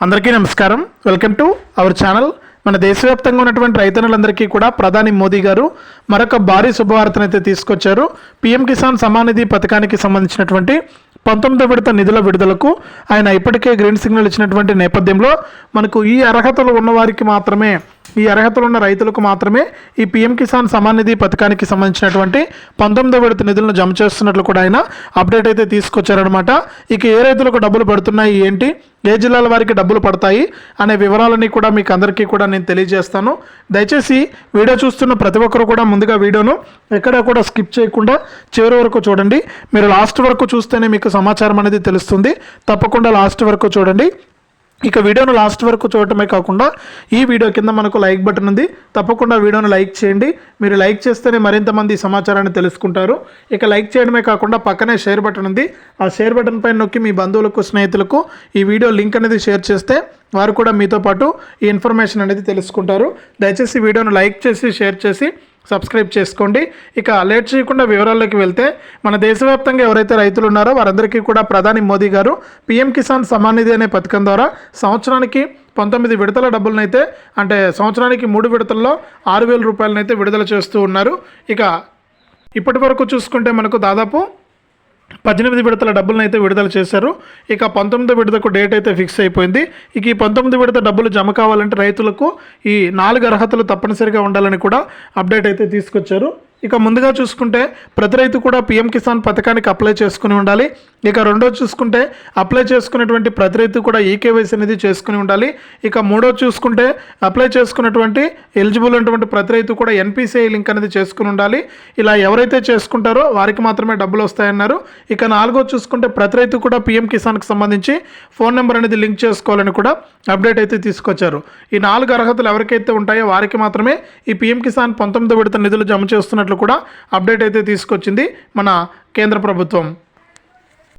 అందరికీ నమస్కారం. Welcome to our channel మన దేశవ్యాప్తంగా ఉన్నటువంటి రైతన్నులందరికీ కూడా ప్రధాని మోదీ గారు మరొక భారీ శుభవార్తనైతే తీసుకొచ్చారు. పీఎం కిసాన్ సమానిధి పథకానికి సంబంధించినటువంటి పంతొమ్మిదో విడత నిధుల విడుదలకు ఆయన ఇప్పటికే గ్రీన్ సిగ్నల్ ఇచ్చినటువంటి నేపథ్యంలో మనకు ఈ అర్హతలు ఉన్నవారికి మాత్రమే ఈ అర్హతలు ఉన్న రైతులకు మాత్రమే ఈ పీఎం కిసాన్ సమాన్ నిధి పథకానికి సంబంధించినటువంటి పంతొమ్మిదో విడత నిధులను జమ చేస్తున్నట్లు కూడా ఆయన అప్డేట్ అయితే తీసుకొచ్చారనమాట ఇక ఏ రైతులకు డబ్బులు పడుతున్నాయి ఏంటి ఏ జిల్లాల వారికి డబ్బులు పడతాయి అనే వివరాలన్నీ కూడా మీకు అందరికీ కూడా నేను తెలియజేస్తాను. దయచేసి వీడియో చూస్తున్న ప్రతి ఒక్కరు కూడా ముందుగా వీడియోను ఎక్కడా కూడా స్కిప్ చేయకుండా చివరి వరకు చూడండి. మీరు లాస్ట్ వరకు చూస్తేనే మీకు సమాచారం అనేది తెలుస్తుంది. తప్పకుండా లాస్ట్ వరకు చూడండి. ఇక వీడియోను లాస్ట్ వరకు చూడటమే కాకుండా ఈ వీడియో కింద మనకు లైక్ బటన్ ఉంది. తప్పకుండా వీడియోను లైక్ చేయండి. మీరు లైక్ చేస్తేనే మరింత మంది సమాచారాన్ని తెలుసుకుంటారు. ఇక లైక్ చేయడమే కాకుండా పక్కనే షేర్ బటన్ ఉంది. ఆ షేర్ బటన్ పైన నొక్కి మీ బంధువులకు స్నేహితులకు ఈ వీడియో లింక్ అనేది షేర్ చేస్తే వారు కూడా మీతో పాటు ఈ ఇన్ఫర్మేషన్ అనేది తెలుసుకుంటారు. దయచేసి వీడియోను లైక్ చేసి షేర్ చేసి సబ్స్క్రైబ్ చేసుకోండి. ఇక లేట్ చేయకుండా వివరాల్లోకి వెళ్తే మన దేశవ్యాప్తంగా ఎవరైతే రైతులు ఉన్నారో వారందరికీ కూడా ప్రధాని మోదీ గారు పీఎం కిసాన్ సమాన్ నిధి అనే పథకం ద్వారా సంవత్సరానికి పంతొమ్మిది విడతల డబ్బులనైతే అంటే సంవత్సరానికి మూడు విడతల్లో ఆరు వేల రూపాయలనైతే విడుదల చేస్తూ ఉన్నారు. ఇక ఇప్పటి వరకు చూసుకుంటే మనకు దాదాపు పద్దెనిమిది విడతల డబ్బులను అయితే విడుదల చేశారు. ఇక పంతొమ్మిది విడతకు డేట్ అయితే ఫిక్స్ అయిపోయింది. ఇక ఈ పంతొమ్మిది విడత డబ్బులు జమ కావాలంటే రైతులకు ఈ నాలుగు అర్హతలు తప్పనిసరిగా ఉండాలని కూడా అప్డేట్ అయితే తీసుకొచ్చారు. ఇక ముందుగా చూసుకుంటే ప్రతి రైతు కూడా పీఎం కిసాన్ పథకానికి అప్లై చేసుకుని ఉండాలి. ఇక రెండో చూసుకుంటే అప్లై చేసుకున్నటువంటి ప్రతి రైతు కూడా ఈకేవైసీ అనేది చేసుకుని ఉండాలి. ఇక మూడో చూసుకుంటే అప్లై చేసుకున్నటువంటి ఎలిజిబుల్ ఉన్నటువంటి ప్రతి రైతు కూడా ఎన్పిసిఐ లింక్ అనేది చేసుకుని ఉండాలి. ఇలా ఎవరైతే చేసుకుంటారో వారికి మాత్రమే డబ్బులు వస్తాయన్నారు. ఇక నాలుగో చూసుకుంటే ప్రతి రైతు కూడా పీఎం కిసాన్కి సంబంధించి ఫోన్ నెంబర్ అనేది లింక్ చేసుకోవాలని కూడా అప్డేట్ అయితే తీసుకొచ్చారు. ఈ నాలుగు అర్హతలు ఎవరికైతే ఉంటాయో వారికి మాత్రమే ఈ పీఎం కిసాన్ పంతొమ్మిదో విడత నిధులు జమ చేస్తున్నట్టు కూడా అప్డేట్ అయితే తీసుకొచ్చింది మన కేంద్ర ప్రభుత్వం.